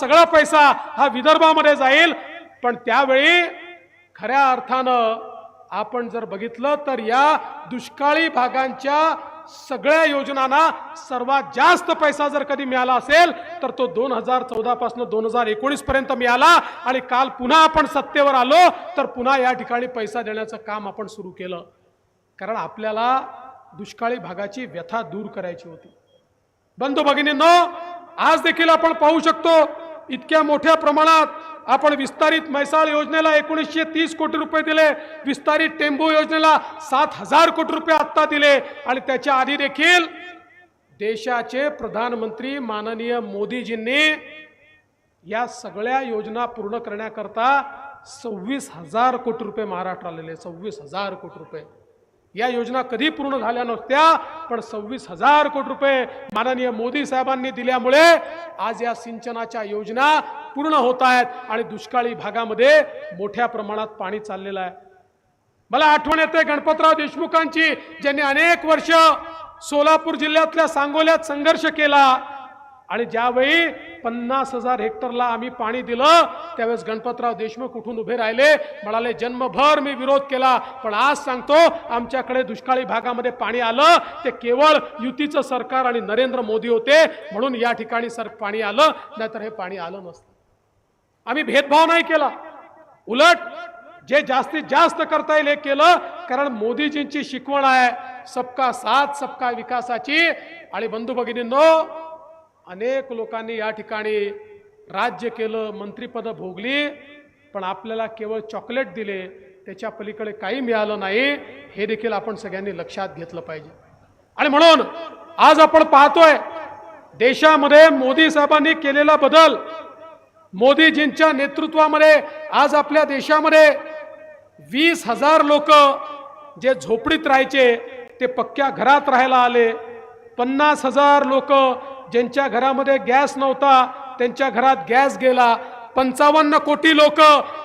सगळा पैसा हा विदर्भामध्ये जाईल. पण त्यावेळी खऱ्या अर्थानं आपण जर बघितलं तर या दुष्काळी भागांच्या सगळ्या योजनांना सर्वात जास्त पैसा जर कधी मिळाला असेल तर तो दोन हजार चौदा पासून दोन हजार एकोणीस पर्यंत मिळाला. आणि काल पुन्हा आपण सत्तेवर आलो तर पुन्हा या ठिकाणी पैसा देण्याचं काम आपण सुरू केलं. कारण आपल्याला दुष्काळी भागाची व्यथा दूर करायची होती. बंधू भगिनींनो आज देखील आपण पाहू शकतो इतक्या मोठ्या प्रमाणात आपण विस्तारित म्हैसाळ योजनेला एकोणीसशे तीस कोटी रुपये दिले. विस्तारित टेंबू योजनेला सात हजार कोटी रुपये आत्ता दिले. आणि त्याच्या आधी देखील देशाचे प्रधानमंत्री माननीय मोदीजींनी या सगळ्या योजना पूर्ण करण्याकरता सव्वीस हजार कोटी रुपये महाराष्ट्राला दिले. सव्वीस हजार कोटी रुपये. या योजना कधी पूर्ण झाल्या नसत्या पण सव्वीस हजार कोटी रुपये माननीय मोदी साहेबांनी दिल्यामुळे आज या सिंचनाच्या योजना पूर्ण होत आहेत आणि दुष्काळी भागामध्ये मोठ्या प्रमाणात पाणी चाललेलं आहे. मला आठवण येते गणपतराव देशमुखांची ज्यांनी अनेक वर्ष सोलापूर जिल्ह्यातल्या सांगोल्यात संघर्ष केला. आणि ज्यावेळी पन्नास हजार हेक्टरला आम्ही पाणी दिलं त्यावेळेस गणपतराव देशमुख उठून उभे राहिले म्हणाले जन्मभर मी विरोध केला पण आज सांगतो आमच्याकडे दुष्काळी भागामध्ये पाणी आलं ते केवळ युतीचं सरकार आणि नरेंद्र मोदी होते म्हणून या ठिकाणी सर पाणी आलं नाहीतर हे पाणी आलं नसतं. आम्ही भेदभाव नाही केला. उलट जे जास्तीत जास्त करता येईल हे केलं कारण मोदीजींची शिकवण आहे सबका साथ सबका विकासाची. आणि बंधू भगिनींनो अनेक लोकांनी या ठिकाणी राज्य केलं मंत्रीपदं भोगली पण आपल्याला केवळ चॉकलेट दिले त्याच्या पलीकडे काही मिळालं नाही हे देखील आपण सगळ्यांनी लक्षात घेतलं पाहिजे. आणि म्हणून आज आपण पाहतोय देशामध्ये मोदी साहेबांनी केलेला बदल मोदीजींच्या नेतृत्वामध्ये आज आपल्या देशामध्ये वीस हजार लोक जे झोपडीत राहायचे ते पक्क्या घरात राहायला आले पन्नास हजार लोक ज्यांच्या घरामध्ये गॅस नव्हता त्यांच्या घरात गॅस गेला. पंचावन्न कोटी लोक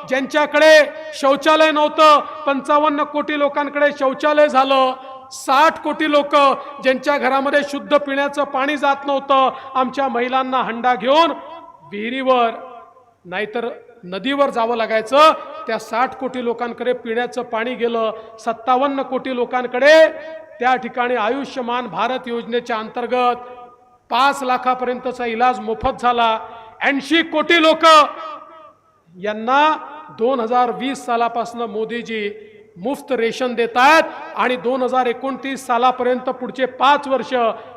ज्यांच्याकडे शौचालय नव्हतं पंचावन्न कोटी लोकांकडे शौचालय झालं. साठ कोटी लोक ज्यांच्या घरामध्ये शुद्ध पिण्याचं पाणी जात नव्हतं आमच्या महिलांना हंडा घेऊन विहिरीवर नाहीतर नदीवर जावं लागायचं. त्या साठ कोटी लोकांकडे पिण्याचं पाणी गेलं. सत्तावन्न कोटी लोकांकडे त्या ठिकाणी आयुष्यमान भारत योजनेच्या अंतर्गत पाच लाखापर्यंतचा इलाज मोफत झाला. ऐंशी कोटी लोक यांना दोन हजार वीस सालापासून मोदीजी मुफ्त रेशन देत आहेत आणि दोन हजार एकोणतीस सालापर्यंत पुढचे पाच वर्ष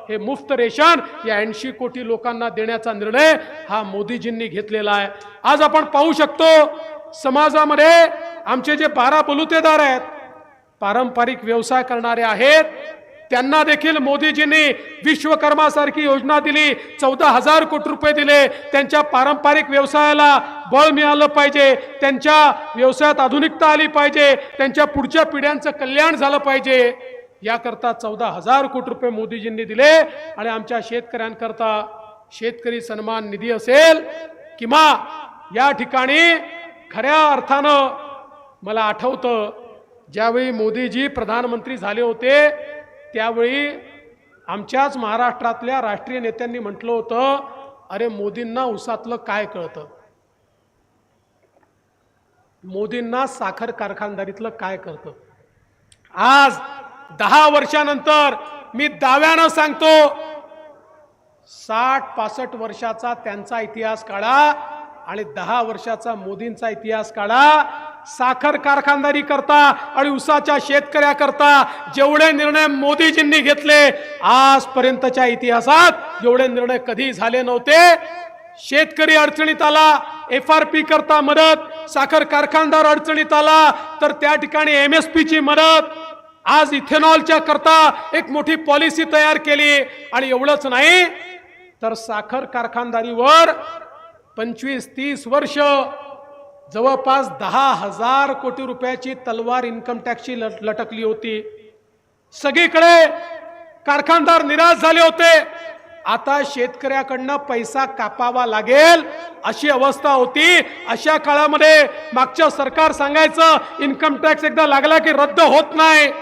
हे मुफ्त रेशन या ऐंशी कोटी लोकांना देण्याचा निर्णय हा मोदीजींनी घेतलेला आहे. आज आपण पाहू शकतो समाजामध्ये आमचे जे बारा बलुतेदार आहेत पारंपरिक व्यवसाय करणारे आहेत त्यांना देखील मोदीजींनी विश्वकर्मासारखी योजना दिली. चौदा हजार कोटी रुपये दिले. त्यांच्या पारंपरिक व्यवसायाला बळ मिळालं पाहिजे. त्यांच्या व्यवसायात आधुनिकता आली पाहिजे. त्यांच्या पुढच्या पिढ्यांचं कल्याण झालं पाहिजे. याकरता चौदा हजार कोटी रुपये मोदीजींनी दिले. आणि आमच्या शेतकऱ्यांकरता शेतकरी सन्मान निधी असेल किंवा या ठिकाणी खऱ्या अर्थानं मला आठवतं ज्यावेळी मोदीजी प्रधानमंत्री झाले होते त्यावेळी आमच्याच महाराष्ट्रातल्या राष्ट्रीय नेत्यांनी म्हटलं होतं अरे मोदींना उसातलं काय कळतं? मोदींना साखर कारखानदारीतलं काय कळतं? आज दहा वर्षानंतर मी दाव्यानं सांगतो साठ पासष्ट वर्षाचा त्यांचा इतिहास काढा आणि दहा वर्षाचा मोदींचा इतिहास काढा. साखर कारखानदारी करता आणि उसाच्या शेतकऱ्याकरता जेवढे निर्णय मोदीजींनी घेतले आजपर्यंतच्या इतिहासात एवढे निर्णय कधी झाले नव्हते शेतकरी अडचणीत आला एफ आर पी करता मदत साखर कारखानदार अडचणीत आला तर त्या ठिकाणी एम एस ची मदत आज इथेनॉलच्या करता एक मोठी पॉलिसी तयार केली. आणि एवढंच नाही तर साखर कारखानदारीवर पंचवीस तीस वर्ष जवळपास दहा हजार कोटी रुपयाची तलवार इन्कम टॅक्सची लट- लटकली होती. सगळीकडे कारखानदार निराश झाले होते. आता शेतकऱ्याकडनं पैसा कापावा लागेल अशी अवस्था होती. अशा काळामध्ये मागच्या सरकार सांगायचं इन्कम टॅक्स एकदा लागला की रद्द होत नाही.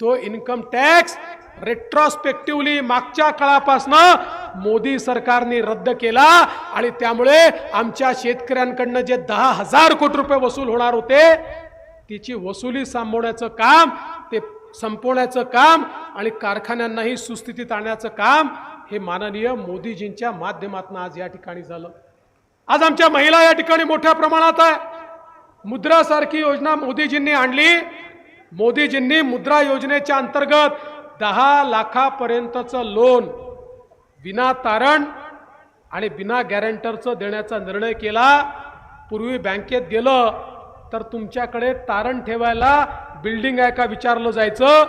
तो इन्कम टॅक्स रेट्रॉस्पेक्टिव्हली मागच्या काळापासनं मोदी सरकारने रद्द केला आणि त्यामुळे आमच्या शेतकऱ्यांकडनं जे दहा हजार कोटी रुपये वसूल होणार होते तिची वसुली सांभवण्याचं काम ते संपवण्याचं काम आणि कारखान्यांनाही सुस्थितीत आणण्याचं काम हे माननीय मोदीजींच्या माध्यमातून आज या ठिकाणी झालं. आज आमच्या महिला या ठिकाणी मोठ्या प्रमाणात आहे. मुद्रासारखी योजना मोदीजींनी आणली. मोदीजींनी मुद्रा योजनेच्या अंतर्गत दहा लाखापर्यंतचं लोन विना तारण आणि बिना गॅरंटरचं देण्याचा निर्णय केला. पूर्वी बँकेत गेलं तर तुमच्याकडे तारण ठेवायला बिल्डिंग आहे का विचारलं जायचं?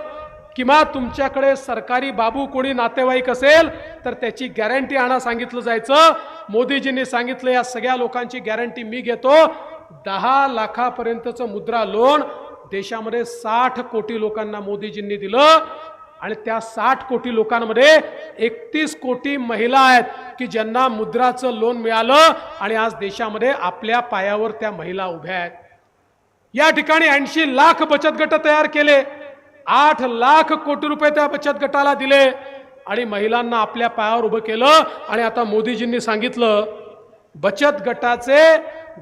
किंवा तुमच्याकडे सरकारी बाबू कोणी नातेवाईक असेल तर त्याची गॅरंटी आणा सांगितलं जायचं. मोदीजींनी सांगितलं या सगळ्या लोकांची गॅरंटी मी घेतो. दहा लाखापर्यंतचं मुद्रा लोन देशामध्ये साठ कोटी लोकांना मोदीजींनी दिलं. आणि त्या साठ कोटी लोकांमध्ये एकतीस कोटी महिला आहेत की ज्यांना मुद्राचं लोन मिळालं आणि आज देशामध्ये आपल्या पायावर त्या महिला उभ्या आहेत. या ठिकाणी ऐंशी लाख बचत गट तयार केले. आठ लाख कोटी रुपये त्या बचत गटाला दिले आणि महिलांना आपल्या पायावर उभं केलं आणि आता मोदीजींनी सांगितलं बचत गटाचे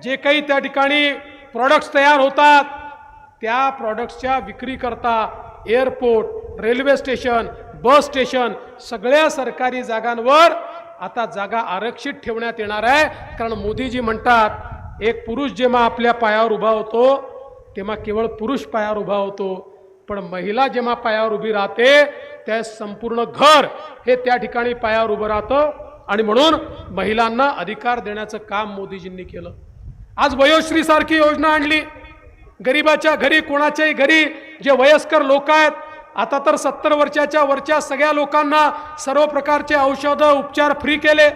जे काही त्या ठिकाणी प्रॉडक्ट्स तयार होतात त्या प्रॉडक्ट्सच्या विक्री करता airport railway station bus station सगळ्या सरकारी जागांवर आता जागा आरक्षित ठेवण्यात येणार आहे. कारण मोदीजी म्हणतात एक पुरुष जेव्हा आपल्या पायावर उभा होतो तेव्हा केवळ पुरुष पायावर उभा होतो. पण महिला जेव्हा पायावर उभी राहते त्या संपूर्ण घर हे त्या ठिकाणी पायावर उभं राहतं. आणि म्हणून महिलांना अधिकार देण्याचं काम मोदीजींनी केलं. आज वयोश्रीसारखी योजना आणली. गरीबाच्या घरी कोणाच्याही घरी जे वयस्कर लोक आहेत आता तर सत्तर वर्षाच्या वरच्या सगळ्या लोकांना सर्व प्रकारचे औषधं उपचार फ्री केले.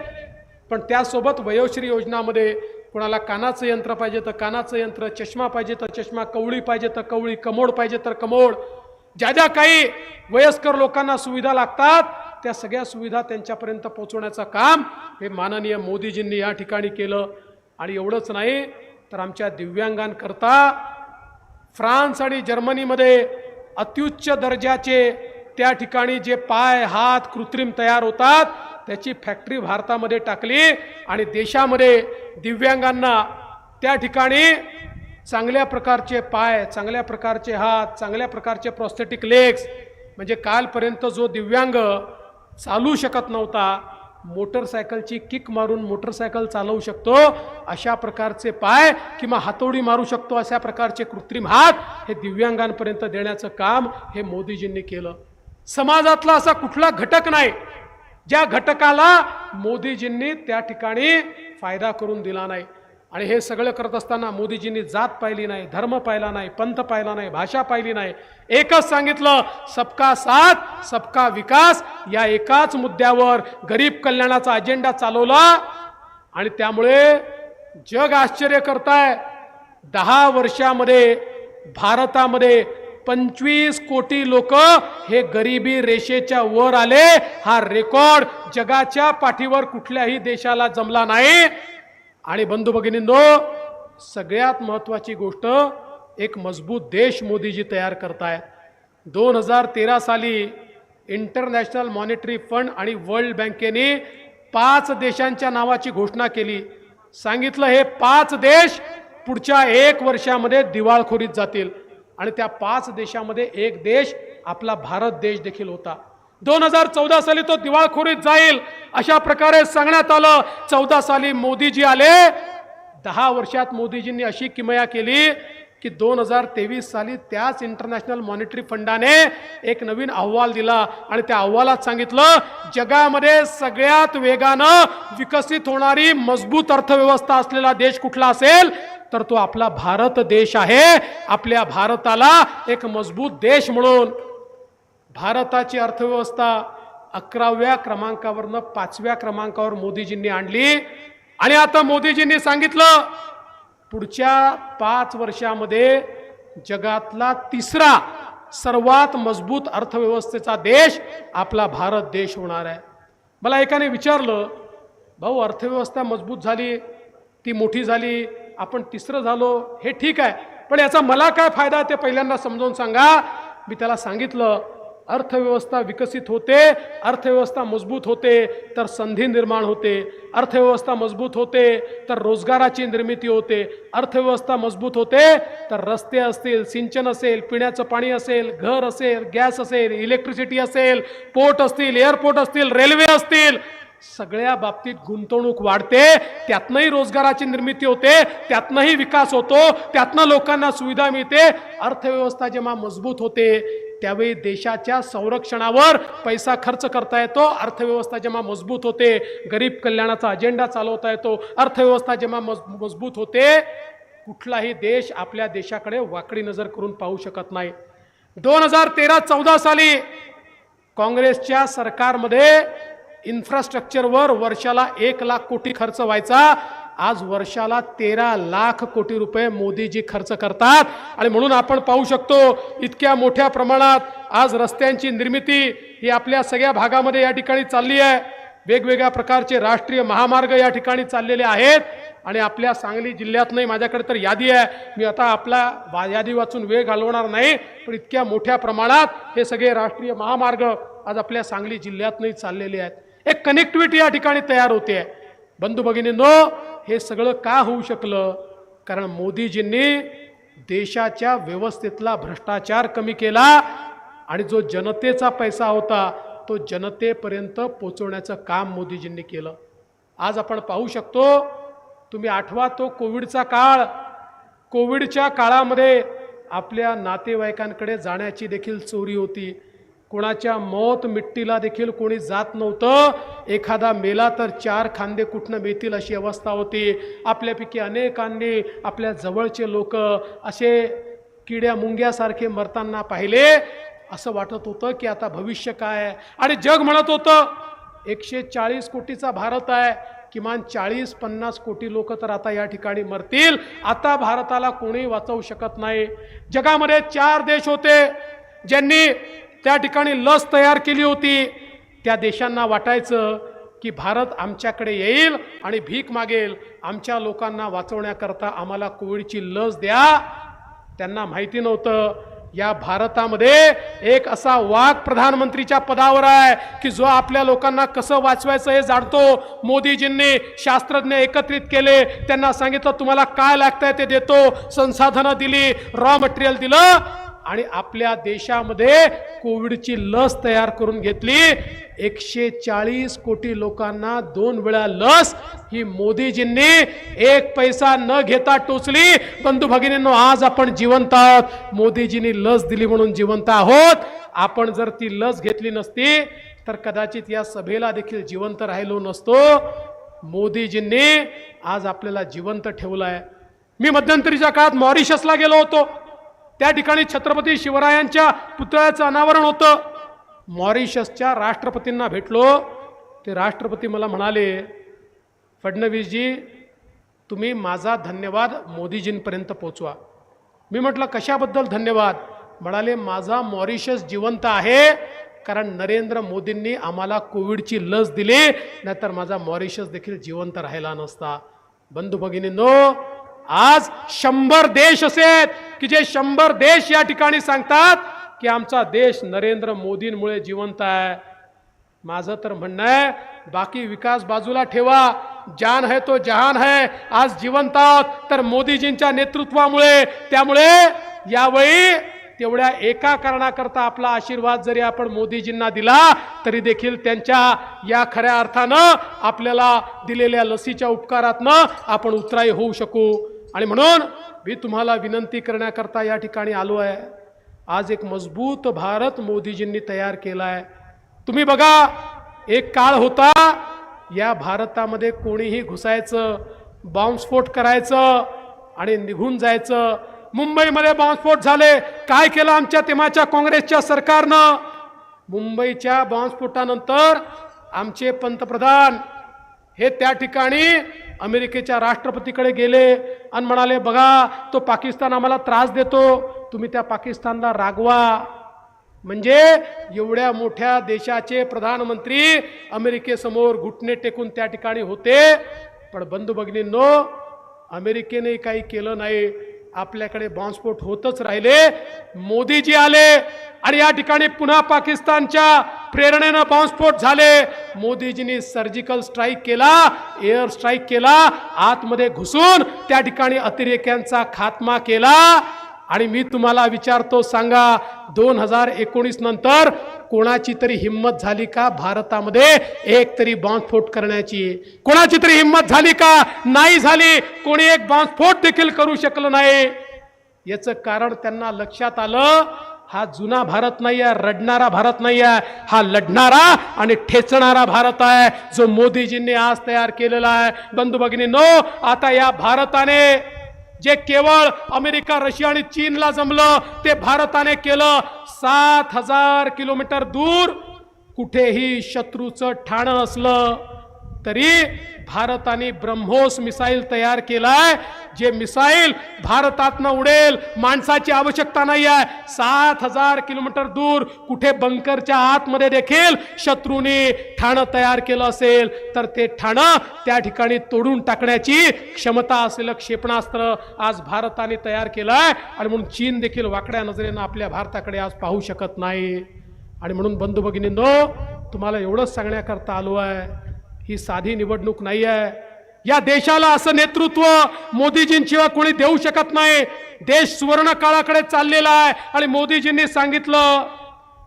पण त्यासोबत वयोश्री योजनामध्ये कोणाला कानाचं यंत्र पाहिजे तर कानाचं यंत्र चष्मा पाहिजे तर चष्मा कवळी पाहिजे तर कवळी कमोड पाहिजे तर कमोड. ज्या ज्या काही वयस्कर लोकांना सुविधा लागतात त्या सगळ्या सुविधा त्यांच्यापर्यंत पोहोचवण्याचं काम हे माननीय मोदीजींनी या ठिकाणी केलं. आणि एवढंच नाही तर आमच्या दिव्यांगांकरता फ्रान्स आणि जर्मनीमध्ये अत्युच्च दर्जाचे त्या ठिकाणी जे पाय हात कृत्रिम तयार होतात त्याची फॅक्टरी भारतामध्ये टाकली आणि देशामध्ये दिव्यांगांना त्या ठिकाणी चांगल्या प्रकारचे पाय चांगल्या प्रकारचे हात चांगल्या प्रकारचे प्रॉस्थेटिक लेग्स म्हणजे कालपर्यंत जो दिव्यांग चालू शकत नव्हता मोटरसायकलची किक मारून मोटरसायकल चालवू शकतो. अशा प्रकारचे पाय किंवा हातोडी मारू शकतो. अशा प्रकारचे कृत्रिम हात हे दिव्यांगांपर्यंत देण्याचं काम हे मोदीजींनी केलं. समाजातला असा कुठला घटक नाही ज्या घटकाला मोदीजींनी त्या ठिकाणी फायदा करून दिला नाही. आणि हे सगळं करत असताना मोदीजींनी जात पाहिली नाही धर्म पाहिला नाही पंथ पाहिला नाही भाषा पाहिली नाही. एकच सांगितलं सबका साथ सबका विकास या एकाच मुद्द्यावर गरीब कल्याणाचा अजेंडा चालवला आणि त्यामुळे जग आश्चर्य करताय. दहा वर्षामध्ये भारतामध्ये पंचवीस कोटी लोक हे गरिबी रेषेच्या वर आले. हा रेकॉर्ड जगाच्या पाठीवर कुठल्याही देशाला जमला नाही. आणि बंधू भगिनींनो सगळ्यात महत्त्वाची गोष्ट एक मजबूत देश मोदीजी तयार करतायत. दोन हजार तेरा साली इंटरनॅशनल मॉनिटरी फंड आणि वर्ल्ड बँकेने पाच देशांच्या नावाची घोषणा केली. सांगितलं हे पाच देश पुढच्या एक वर्षामध्ये दिवाळखोरीत जातील. आणि त्या पाच देशामध्ये एक देश आपला भारत देश देखील होता. दोन हजार चौदा साली तो दिवाळखोरीत जाईल. अशा प्रकारे सांगण्यात आलं. चौदा साली मोदीजी आले. दहा वर्षात मोदीजींनी अशी किमया केली की दोन हजार तेवीस साली त्याच इंटरनॅशनल मॉनिटरी फंडाने एक नवीन अहवाल दिला. आणि त्या अहवालात सांगितलं जगामध्ये सगळ्यात वेगानं विकसित होणारी मजबूत अर्थव्यवस्था असलेला देश कुठला असेल तर तो आपला भारत देश आहे. आपल्या भारताला एक मजबूत देश म्हणून भारताची अर्थव्यवस्था अकराव्या क्रमांकावरनं पाचव्या क्रमांकावर मोदीजींनी आणली. आणि आता मोदीजींनी सांगितलं पुढच्या पाच वर्षामध्ये जगातला तिसरा सर्वात मजबूत अर्थव्यवस्थेचा देश आपला भारत देश होणार आहे. मला एकाने विचारलं भाऊ अर्थव्यवस्था मजबूत झाली ती मोठी झाली आपण तिसरं झालो हे ठीक आहे पण याचा मला काय फायदा आहे ते पहिल्यांदा समजावून सांगा. मी त्याला सांगितलं अर्थव्यवस्था विकसित होते अर्थव्यवस्था मजबूत होते तर संधी निर्माण होते. अर्थव्यवस्था मजबूत होते तर रोजगाराची निर्मिती होते. अर्थव्यवस्था मजबूत होते तर रस्ते असतील सिंचन असेल पिण्याचं पाणी असेल घर असेल गॅस असेल इलेक्ट्रिसिटी असेल पोर्ट असतील एअरपोर्ट असतील रेल्वे असतील सगळ्या बाबतीत गुंतवणूक वाढते त्यातनंही रोजगाराची निर्मिती होते त्यातनंही विकास होतो त्यातनं लोकांना सुविधा मिळते अर्थव्यवस्था जेव्हा मजबूत होते त्यावेळी देशाच्या संरक्षणावर पैसा खर्च करता येतो अर्थव्यवस्था जेव्हा मजबूत होते गरीब कल्याणाचा अजेंडा चालवता येतो अर्थव्यवस्था जेव्हा मज मजबूत होते कुठलाही देश आपल्या देशाकडे वाकडी नजर करून पाहू शकत नाही. दोन हजार तेरा चौदा साली काँग्रेसच्या सरकारमध्ये इन्फ्रास्ट्रक्चरवर वर्षाला एक लाख कोटी खर्च व्हायचा. आज वर्षाला तेरा लाख कोटी रुपये मोदीजी खर्च करतात. आणि म्हणून आपण पाहू शकतो इतक्या मोठ्या प्रमाणात आज रस्त्यांची निर्मिती ही आपल्या सगळ्या भागामध्ये या ठिकाणी चालली आहे. वेगवेगळ्या प्रकारचे राष्ट्रीय महामार्ग या ठिकाणी चाललेले आहेत. आणि आपल्या सांगली जिल्ह्यात नाही माझ्याकडे तर यादी आहे. मी आता आपला वा- यादी वाचून वेळ घालवणार नाही पण इतक्या मोठ्या प्रमाणात हे सगळे राष्ट्रीय महामार्ग आज आपल्या सांगली जिल्ह्यात नाही चाललेले आहेत. एक कनेक्टिव्हिटी या ठिकाणी तयार होते. बंधू भगिनींनो हे सगळं का होऊ शकलं? कारण मोदीजींनी देशाच्या व्यवस्थेतला भ्रष्टाचार कमी केला आणि जो जनतेचा पैसा होता तो जनतेपर्यंत पोचवण्याचं काम मोदीजींनी केलं. आज आपण पाहू शकतो तुम्ही आठवा तो कोविडचा काळ. कोविडच्या काळामध्ये आपल्या नातेवाईकांकडे जाण्याची देखील चोरी होती. कोणाच्या मौत मिट्टीला देखील कोणी जात नव्हतं. एखादा मेला तर चार खांदे कुठनं मिळतील अशी अवस्था होती. आपल्यापैकी अनेकांनी आपल्या जवळचे लोक असे किड्या मुंग्यासारखे मरताना पाहिले. असं वाटत होतं की आता भविष्य काय आहे? आणि जग म्हणत होतं एकशे चाळीस कोटीचा भारत आहे. किमान चाळीस पन्नास कोटी लोक तर आता या ठिकाणी मरतील. आता भारताला कोणी वाचवू शकत नाही. जगामध्ये चार देश होते ज्यांनी त्या ठिकाणी लस तयार केली होती. त्या देशांना वाटायचं की भारत आमच्याकडे येईल आणि भीक मागेल. आमच्या लोकांना वाचवण्याकरता आम्हाला कोविडची लस द्या. त्यांना माहिती नव्हतं. या भारतामध्ये एक असा वाघ प्रधानमंत्रीच्या पदावर आहे की जो आपल्या लोकांना कसं वाचवायचं हे जाणतो. मोदीजींनी शास्त्रज्ञ एकत्रित केले. त्यांना सांगितलं तुम्हाला काय लागतंय ते देतो. संसाधनं दिली रॉ मटेरियल दिलं. आणि आपल्या देशामध्ये कोविडची लस तयार करून घेतली. एकशे चाळीस कोटी लोकांना दोन वेळा लस ही मोदीजींनी. एक पैसा न घेता टोचली. बंधू भगिनींनो आज आपण जिवंत आहोत. मोदीजींनी लस दिली म्हणून जिवंत आहोत. आपण जर ती लस घेतली नसती तर कदाचित या सभेला देखील जिवंत राहिलो नसतो. मोदीजींनी आज आपल्याला जिवंत ठेवलं आहे मी मध्यंतरीच्या काळात मॉरिशसला गेलो होतो. त्या ठिकाणी छत्रपती शिवरायांच्या पुतळ्याचं अनावरण होतं. मॉरिशसच्या राष्ट्रपतींना भेटलो. ते राष्ट्रपती मला म्हणाले फडणवीसजी तुम्ही माझा धन्यवाद मोदीजींपर्यंत पोचवा. मी म्हटलं कशाबद्दल धन्यवाद? म्हणाले माझा मॉरिशस जिवंत आहे कारण नरेंद्र मोदींनी आम्हाला कोविडची लस दिली नाहीतर माझा मॉरिशस देखील जिवंत राहिला नसता. बंधू भगिनींनो आज शंभर देश असे की जे शंभर देश या ठिकाणी सांगतात की आमचा देश नरेंद्र मोदींमुळे जिवंत आहे. माझं तर म्हणणं आहे बाकी विकास बाजूला ठेवा. जान है तो जहान है आज जिवंत आहोत. तर मोदीजींच्या नेतृत्वामुळे त्यामुळे यावेळी तेवढ्या एका कारणाकरता आपला आशीर्वाद जरी आपण मोदीजींना दिला तरी देखील त्यांच्या या खऱ्या अर्थानं आपल्याला दिलेल्या लसीच्या उपकारातनं आपण उतराई होऊ शकू. आणि म्हणून मी तुम्हाला विनंती करण्याकरता या ठिकाणी आलो आहे. आज एक मजबूत भारत मोदीजींनी तयार केला आहे. तुम्ही बघा एक काळ होता या भारतामध्ये कोणीही घुसायचं बॉम्बस्फोट करायचं आणि निघून जायचं. मुंबईमध्ये बॉम्बस्फोट झाले. काय केलं आमच्या तेव्हाच्या काँग्रेसच्या सरकारनं? मुंबईच्या बॉम्बस्फोटानंतर आमचे पंतप्रधान हे त्या ठिकाणी अमेरिकेच्या राष्ट्रपतीकडे गेले आणि म्हणाले बघा तो पाकिस्तान आम्हाला त्रास देतो. तुम्ही त्या पाकिस्तानला रागवा. म्हणजे एवढ्या मोठ्या देशाचे प्रधानमंत्री अमेरिकेसमोर घुटणे टेकून त्या ठिकाणी होते. पण बंधू भगिनींनो अमेरिकेने काही केलं नाही. आपल्याकडे बॉम्बस्फोट होतच राहिले. मोदीजी आले. आणि या ठिकाणी पुन्हा पाकिस्तानच्या प्रेरणेनं बॉम्बस्फोट झाले. मोदीजींनी सर्जिकल स्ट्राईक केला एअर स्ट्राईक केला आतमध्ये घुसून त्या ठिकाणी अतिरेक्यांचा खात्मा केला. आणि मी तुम्हाला विचारतो सांगा दोन हजार एकोणीस नंतर कोणाची तरी हिंमत झाली का भारतामध्ये एक तरी बॉम्बस्फोट करण्याची? कोणाची तरी हिंमत झाली का? नाही झाली. कोणी एक बॉम्बस्फोट देखील करू शकलं नाही. याचं कारण त्यांना लक्षात आलं हा जुना भारत नाही आहे रडणारा भारत नाही आहे हा लढणारा आणि ठेचणारा भारत आहे जो मोदीजींनी आज तयार केलेला आहे. बंधू भगिनींनो आता या भारताने जे केवळ अमेरिका रशिया आणि चीनला जमलं ते भारताने केलं. सात हजार किलोमीटर दूर कुठेही शत्रूचं ठाणं असलं तरी भारताने ब्रह्मोस मिसाईल तयार केलाय. जे मिसाईल भारतातनं उडेल माणसाची आवश्यकता नाही आहे. सात हजार किलोमीटर दूर कुठे बंकरच्या आतमध्ये देखील शत्रूने ठाणं तयार केलं असेल तर ते ठाणं त्या ठिकाणी तोडून टाकण्याची क्षमता असलेलं क्षेपणास्त्र आज भारताने तयार केलंय आणि म्हणून चीन देखील वाकड्या नजरेनं आपल्या भारताकडे आज पाहू शकत नाही. आणि म्हणून बंधू भगिनींनो तुम्हाला एवढंच सांगण्याकरता आलो आहे ही साधी निवडणूक नाही आहे. या देशाला असं नेतृत्व मोदीजींशिवाय कोणी देऊ शकत नाही. देश सुवर्ण काळाकडे चाललेला आहे. आणि मोदीजींनी सांगितलं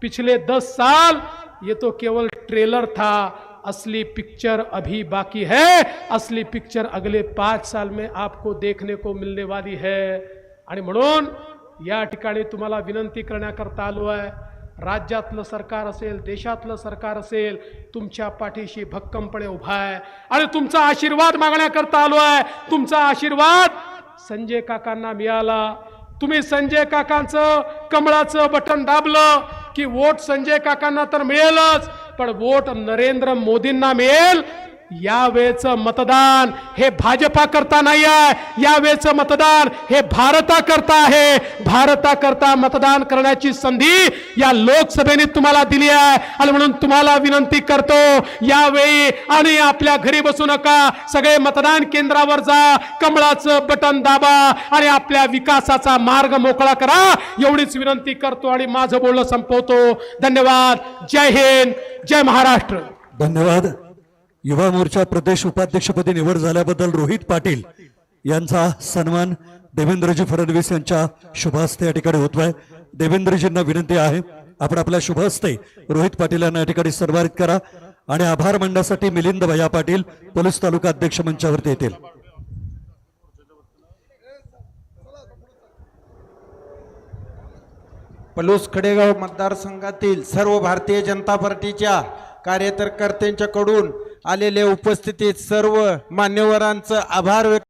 पिछले दस साल ये तो केवळ ट्रेलर था असली पिक्चर अभी बाकी है असली पिक्चर अगले पाच साल में आपको देखने को मिलने वाली है. आणि म्हणून या ठिकाणी तुम्हाला विनंती करण्याकरता आलो आहे. राज्यातलं सरकार असेल देशातलं सरकार असेल तुमच्या पाठीशी भक्कमपणे उभा आहे. आणि तुमचा आशीर्वाद मागण्याकरता आलो आहे. तुमचा आशीर्वाद संजय काकांना मिळाला. तुम्ही संजय काकांचं कमळाचं बटन दाबलं की वोट संजय काकांना तर मिळेलच पण वोट नरेंद्र मोदींना मिळेल. यावेळेचं मतदान हे भाजपा करता नाही आहे. यावेळेचं मतदान हे भारता करता आहे. भारता करता मतदान करण्याची संधी या लोकसभेने तुम्हाला दिली आहे. आणि म्हणून तुम्हाला विनंती करतो यावेळी आणि आपल्या घरी बसू नका. सगळे मतदान केंद्रावर जा. कमळाचं बटन दाबा आणि आपल्या विकासाचा मार्ग मोकळा करा. एवढीच विनंती करतो आणि माझं बोलणं संपवतो. धन्यवाद. जय हिंद. जय महाराष्ट्र. धन्यवाद. युवा मोर्चा प्रदेश उपाध्यक्षपदी निवड झाल्याबद्दल रोहित पाटील यांचा सन्मान देवेंद्रजी फडणवीस यांच्या शुभहस्ते या ठिकाणी होतोय. देवेंद्रजींना विनंती आहे आपण आपल्या शुभहस्ते रोहित पाटील यांना या ठिकाणी सन्मानित करा आणि आभार मांडण्यासाठी मिलिंद भैया पाटील पोलीस तालुका अध्यक्ष मंचावरती येतील. पलूस खडेगाव मतदारसंघातील सर्व भारतीय जनता पार्टीच्या कार्यकर्त्यांच्याकडून आलेल्या उपस्थितीत सर्व मान्यवरांचं आभार व्यक्त